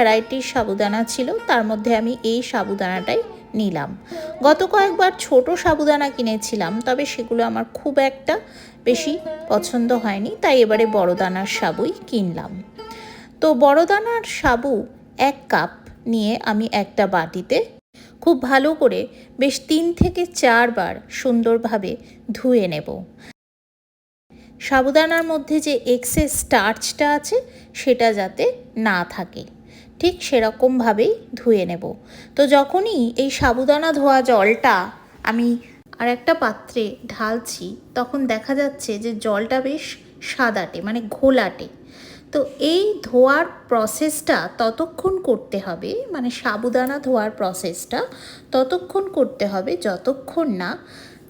ভ্যারাইটির সাবুদানা ছিল, তার মধ্যে আমি এই সাবুদানাটাই নিলাম। গত কয়েকবার ছোট সাবুদানা কিনেছিলাম, তবে সেগুলো আমার খুব একটা বেশি পছন্দ হয়নি, তাই এবারে বড় দানার সাবুই কিনলাম। তো বড় দানার সাবু এক কাপ নিয়ে আমি একটা বাটিতে খুব ভালো করে বেশ তিন থেকে চারবার সুন্দরভাবে ধুয়ে নেব। সাবুদানার মধ্যে যে এক্সেস স্টার্চটা আছে, সেটা যাতে না থাকে। ঠিক সেরকমভাবেই ধুয়ে নেব। তো যখনই এই সাবুদানা ধোয়া জলটা আমি আর একটা পাত্রে ঢালছি, তখন দেখা যাচ্ছে যে জলটা বেশ সাদাটে মানে ঘোলাটে। তো এই ধোয়ার প্রসেসটা ততক্ষণ করতে হবে মানে সাবুদানা ধোয়ার প্রসেসটা ততক্ষণ করতে হবে যতক্ষণ না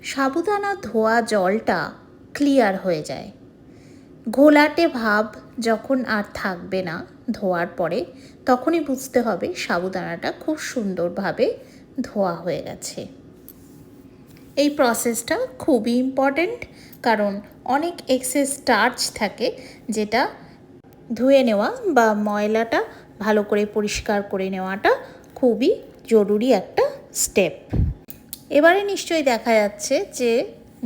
সাবুদানা ধোয়া জলটা ক্লিয়ার হয়ে যায়। ঘোলাটে ভাব যখন আর থাকবে না ধোয়ার পরে তখনই বুঝতে হবে সাবুদানাটা খুব সুন্দরভাবে ধোয়া হয়ে গেছে। এই প্রসেসটা খুবই ইম্পর্ট্যান্ট কারণ অনেক এক্সেস স্টার্চ থাকে যেটা ধুয়ে নেওয়া বা ময়লাটা ভালো করে পরিষ্কার করে নেওয়াটা খুবই জরুরি একটা স্টেপ এবারে নিশ্চয়ই দেখা যাচ্ছে যে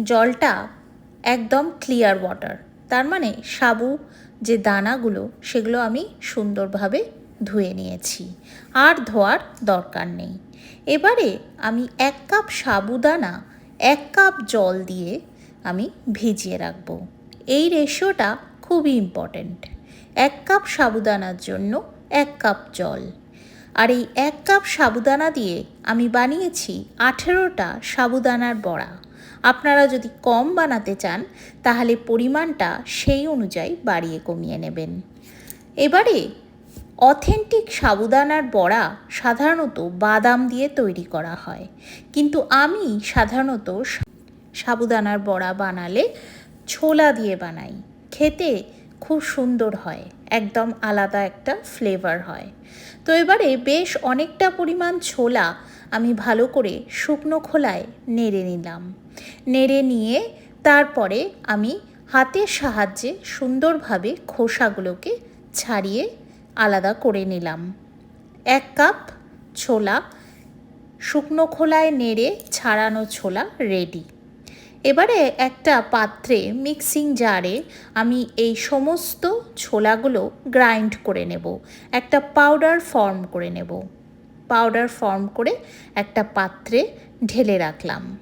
জলটা একদম ক্লিয়ার ওয়াটার তার মানে সাবু যে দানাগুলো সেগুলো আমি সুন্দরভাবে ধুয়ে নিয়েছি। আর ধোয়ার দরকার নেই। এবারে আমি এক কাপ সাবুদানা, এক কাপ জল দিয়ে আমি ভিজিয়ে রাখব। এই রেশিওটা খুবই ইম্পর্ট্যান্ট এক কাপ সাবুদানার জন্য এক কাপ জল। আর এই এক কাপ সাবুদানা দিয়ে আমি বানিয়েছি আঠেরোটা সাবুদানার বড়া। আপনারা যদি কম বানাতে চান, তাহলে পরিমাণটা সেই অনুযায়ী বাড়িয়ে কমিয়ে নেবেন। এবারে অথেন্টিক সাবুদানার বড়া সাধারণত বাদাম দিয়ে তৈরি করা হয়। কিন্তু আমি সাধারণত সাবুদানার বড়া বানালে ছোলা দিয়ে বানাই। খেতে খুব সুন্দর হয়, একদম আলাদা একটা ফ্লেভার হয়। তো এবারে বেশ অনেকটা পরিমাণ ছোলা আমি ভালো করে শুকনো খোলায় নেড়ে নিলাম। নেড়ে নিয়ে তারপরে আমি হাতের সাহায্যে সুন্দরভাবে খোসাগুলোকে ছাড়িয়ে আলাদা করে নিলাম। এক কাপ ছোলা শুকনো খোলায় নেড়ে ছাড়ানো ছোলা রেডি এবারে একটা পাত্রে মিক্সিং জারে আমি এই সমস্ত ছোলাগুলো গ্রাইন্ড করে নেব। একটা পাউডার ফর্ম করে নেব। পাউডার ফর্ম করে একটা পাত্রে ঢেলে রাখলাম।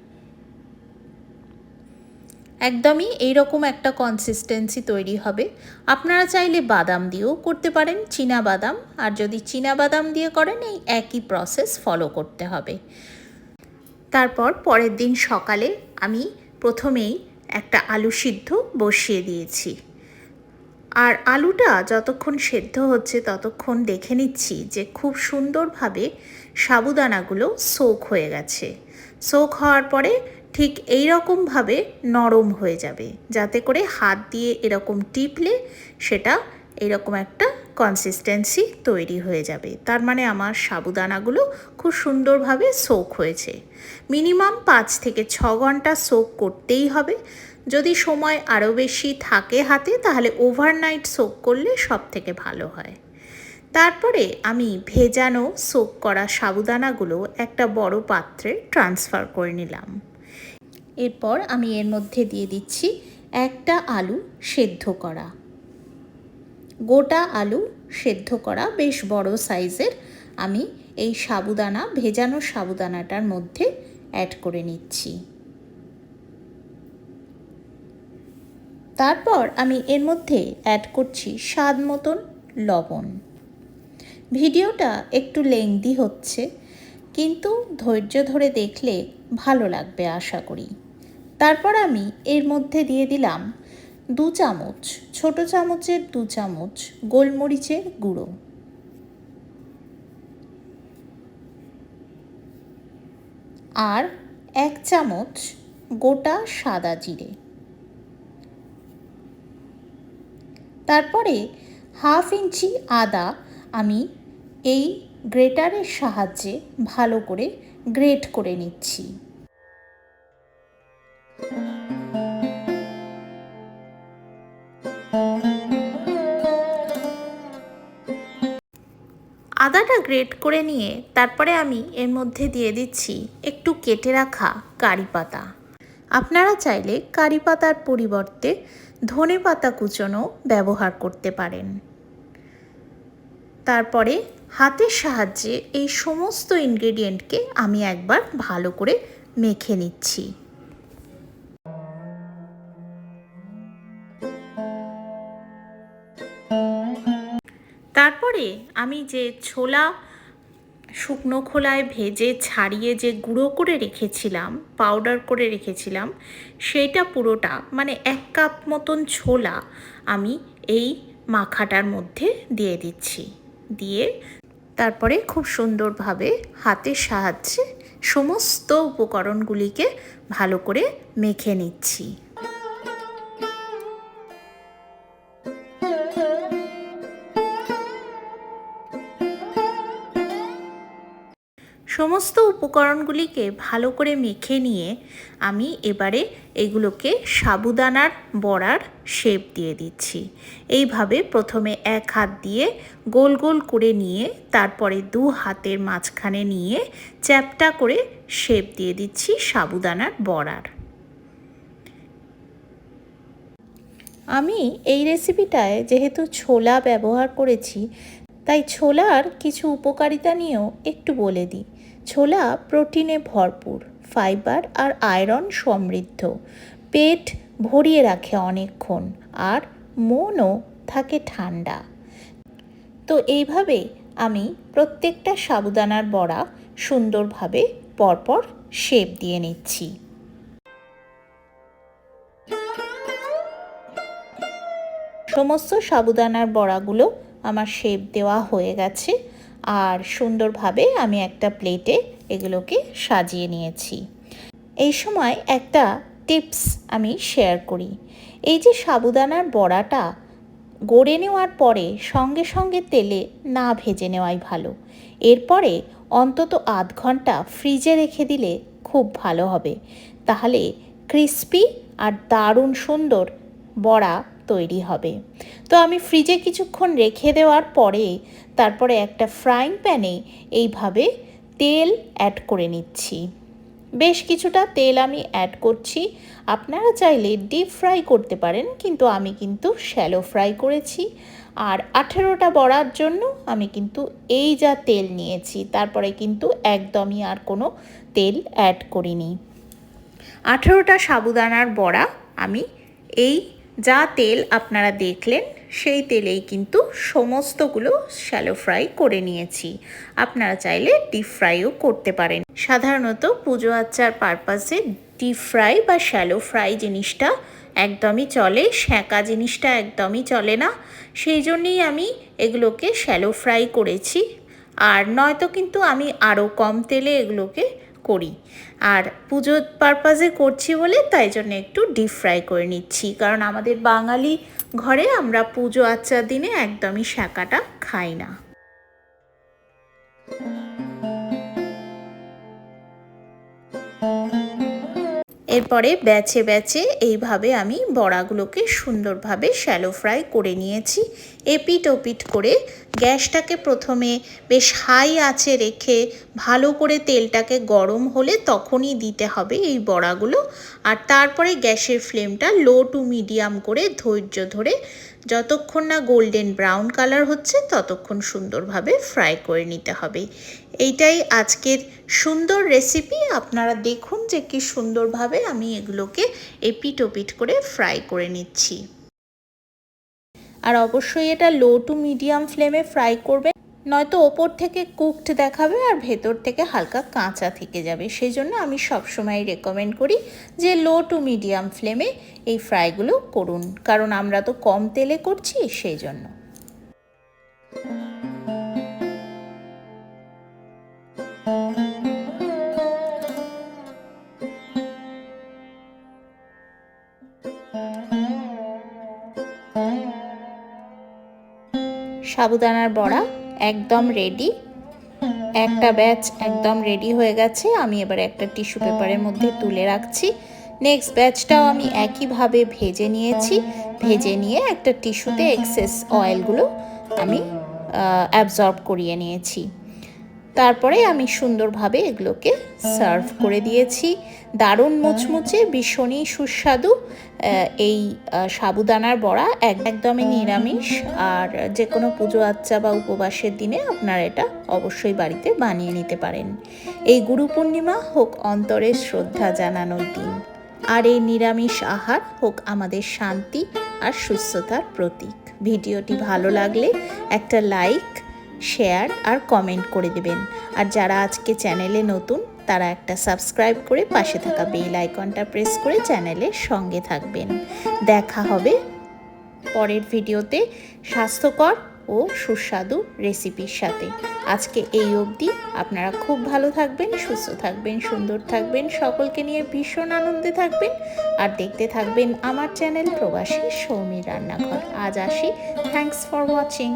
একদমই এইরকম একটা কনসিস্টেন্সি তৈরি হবে। আপনারা চাইলে বাদাম দিয়েও করতে পারেন, চীনা বাদাম, আর যদি চীনা বাদাম দিয়ে করেন, এই একই প্রসেস ফলো করতে হবে। তারপর পরের দিন সকালে আমি প্রথমেই একটা আলু সিদ্ধ বসিয়ে দিয়েছি। আর আলুটা যতক্ষণ সেদ্ধ হচ্ছে, ততক্ষণ দেখে নিচ্ছি যে খুব সুন্দরভাবে সাবুদানাগুলো সোক হয়ে গেছে। সোক হওয়ার পরে ঠিক এই রকমভাবে নরম হয়ে যাবে। যাতে করে হাত দিয়ে এরকম টিপলে সেটা এরকম একটা কনসিস্টেন্সি তৈরি হয়ে যাবে। তার মানে আমার সাবুদানাগুলো খুব সুন্দরভাবে সোক হয়েছে। মিনিমাম পাঁচ থেকে ছ ঘণ্টা সোক করতেই হবে। যদি সময় আরও বেশি থাকে হাতে, তাহলে ওভারনাইট সোক করলে সব থেকে ভালো হয়। তারপরে আমি ভেজানো সোক করা সাবুদানাগুলো একটা বড় পাত্রে ট্রান্সফার করে নিলাম। এরপর আমি এর মধ্যে দিয়ে দিচ্ছি একটা আলু সেদ্ধ করা। গোটা আলু সেদ্ধ করা বেশ বড় সাইজের আমি এই সাবুদানা, ভেজানো সাবুদানাটার মধ্যে অ্যাড করে নিচ্ছি। তারপর আমি এর মধ্যে অ্যাড করছি স্বাদ মতন লবণ। ভিডিওটা একটু লেংদি হচ্ছে, কিন্তু ধৈর্য ধরে দেখলে ভালো লাগবে আশা করি। তারপর আমি এর মধ্যে দিয়ে দিলাম দু চামচ, ছোট চামচের দু চামচ গোলমরিচের গুঁড়ো। আর এক চামচ গোটা সাদা জিরে। তারপরে হাফ ইঞ্চি আদা আমি এই গ্রেটারের সাহায্যে ভালো করে গ্রেট করে নিচ্ছি। আদাটা গ্রেট করে নিয়ে তারপরে আমি এর মধ্যে দিয়ে দিচ্ছি একটু কেটে রাখা কারি পাতা। আপনারা চাইলে কারি পাতার পরিবর্তে ধনে পাতা কুচোনো ব্যবহার করতে পারেন। তারপরে হাতের সাহায্যে এই সমস্ত ইনগ্রেডিয়েন্টকে আমি একবার ভালো করে মেখে নিচ্ছি। তারপরে আমি যে ছোলা শুকনো খোলায় ভেজে ছাড়িয়ে যে গুঁড়ো করে রেখেছিলাম পাউডার করে রেখেছিলাম, সেটা পুরোটা মানে এক কাপ মতন ছোলা আমি এই মাখাটার মধ্যে দিয়ে দিচ্ছি। দিয়ে তারপরে খুব সুন্দরভাবে হাতের সাহায্যে সমস্ত উপকরণগুলিকে ভালো করে মেখে নিচ্ছি। সমস্ত উপকরণগুলিকে ভালো করে মেখে নিয়ে আমি এবারে এগুলোকে সাবুদানার বড়ার শেপ দিয়ে দিচ্ছি। এইভাবে প্রথমে এক হাত দিয়ে গোল গোল করে নিয়ে, তারপরে দু হাতের মাঝখানে নিয়ে চ্যাপটা করে শেপ দিয়ে দিচ্ছি সাবুদানার বড়ার। আমি এই রেসিপিটায় যেহেতু ছোলা ব্যবহার করেছি তাই ছোলার কিছু উপকারিতা নিয়েও একটু বলে দিই। ছোলা প্রোটিনে ভরপুর, ফাইবার আর আয়রন সমৃদ্ধ। পেট ভরিয়ে রাখে অনেকক্ষণ আর মনও থাকে ঠান্ডা। তো এইভাবে আমি প্রত্যেকটা সাবুদানার বড়া সুন্দরভাবে পরপর শেপ দিয়ে নিচ্ছি। সমস্ত সাবুদানার বড়াগুলো আমার শেপ দেওয়া হয়ে গেছে। আর সুন্দরভাবে আমি একটা প্লেটে এগুলোকে সাজিয়ে নিয়েছি। এই সময় একটা টিপস আমি শেয়ার করি। এই যে সাবুদানার বড়াটা গড়ে নেওয়ার পরে সঙ্গে সঙ্গে তেলে না ভেজে নেওয়াই ভালো। এরপরে অন্তত আধ ঘণ্টা ফ্রিজে রেখে দিলে খুব ভালো হবে। তাহলে ক্রিস্পি আর দারুণ সুন্দর বড়া তৈরি হবে। তো আমি ফ্রিজে কিছুক্ষণ রেখে দেওয়ার পরে তারপরে একটা ফ্রাইং প্যানে এইভাবে তেল অ্যাড করে নিচ্ছি। বেশ কিছুটা তেল আমি অ্যাড করছি। আপনারা চাইলে ডিপ ফ্রাই করতে পারেন, কিন্তু আমি কিন্তু শ্যালো ফ্রাই করেছি। আর আঠেরোটা বড়ার জন্য আমি কিন্তু এই যা তেল নিয়েছি, তারপরে কিন্তু একদমই আর কোনো তেল অ্যাড করিনি। আঠেরোটা সাবুদানার বড়া আমি এই যা তেল আপনারা দেখলেন, সেই তেলেই কিন্তু সমস্তগুলো শ্যালো ফ্রাই করে নিয়েছি। আপনারা চাইলে ডিপ ফ্রাইও করতে পারেন। সাধারণত পুজো আচ্চার পারপাসে ডিপ ফ্রাই বা শ্যালো ফ্রাই জিনিসটা একদমই চলে সেঁকা জিনিসটা একদমই চলে না। সেই জন্যেই আমি এগুলোকে শ্যালো ফ্রাই করেছি। আর নয়তো কিন্তু আমি আরও কম তেলে এগুলোকে করি। আর পুজোর পারপাসে করছি বলে তাই জন্য একটু ডিপ ফ্রাই করে নিচ্ছি। কারণ আমাদের বাঙালি ঘরে আমরা পুজো আচ্চার দিনে একদমই শাঁকাটা খাই না। এরপরে ব্যাচে ব্যাচে এইভাবে আমি বড়াগুলোকে সুন্দরভাবে শ্যালো ফ্রাই করে নিয়েছি। এপিট ওপিট করে গ্যাসটাকে প্রথমে বেশ হাই আঁচে রেখে ভালো করে তেলটাকে গরম হলে তখনই দিতে হবে এই বড়াগুলো। আর তারপরে গ্যাসের ফ্লেমটা লো টু মিডিয়াম করে ধৈর্য ধরে যতক্ষণ না গোল্ডেন ব্রাউন কালার হচ্ছে ততক্ষণ সুন্দরভাবে ফ্রাই করে নিতে হবে। এইটাই আজকের সুন্দর রেসিপি। আপনারা দেখুন যে কি সুন্দরভাবে আমি এগুলোকে এপিট ওপিট করে ফ্রাই করে নিচ্ছি। আর অবশ্যই এটা লো টু মিডিয়াম ফ্লেমে ফ্রাই করবে। নয়তো ওপর থেকে কুকড দেখাবে আর ভেতর থেকে হালকা কাঁচা থেকে যাবে। সেই জন্য আমি সবসময় রেকমেন্ড করি যে লো টু মিডিয়াম ফ্লেমে এই ফ্রাইগুলো করুন। কারণ আমরা তো কম তেলে করছি সেই জন্য সাবুদানার বড়া, একদম রেডি একটা ব্যাচ একদম রেডি হয়ে গেছে। আমি এবার একটা টিস্যু পেপারের মধ্যে তুলে রাখছি। নেক্সট ব্যাচটাও আমি একইভাবে ভেজে নিয়েছি। ভেজে নিয়ে একটা টিস্যুতে এক্সেস অয়েলগুলো আমি অ্যাবজর্ব করিয়ে নিয়েছি। তারপরে আমি সুন্দরভাবে এগুলোকে সার্ভ করে দিয়েছি। দারুণ মুচমুচে, ভীষণই সুস্বাদু এই সাবুদানার বড়া এক- একদমই নিরামিষ। আর যে কোনো পুজো আচ্চা বা উপবাসের দিনে আপনারা এটা অবশ্যই বাড়িতে বানিয়ে নিতে পারেন। এই গুরু পূর্ণিমা হোক অন্তরের শ্রদ্ধা জানানোর দিন, আর এই নিরামিষ আহার হোক আমাদের শান্তি আর সুস্থতার প্রতীক। ভিডিওটি ভালো লাগলে একটা লাইক শেয়ার আর কমেন্ট করে দেবেন। আর যারা আজকে চ্যানেলে নতুন, তারা একটা সাবস্ক্রাইব করে পাশে থাকা বেল আইকনটা প্রেস করে চ্যানেলের সঙ্গে থাকবেন। দেখা হবে পরের ভিডিওতে স্বাস্থ্যকর ও সুস্বাদু রেসিপির সাথে। আজকে এই অবধি আপনারা খুব ভালো থাকবেন, সুস্থ থাকবেন, সুন্দর থাকবেন, সকলকে নিয়ে ভীষণ আনন্দে থাকবেন। আর দেখতে থাকবেন আমার চ্যানেল প্রবাসী সৌমির রান্নাঘর। আজ আসি। Thanks for watching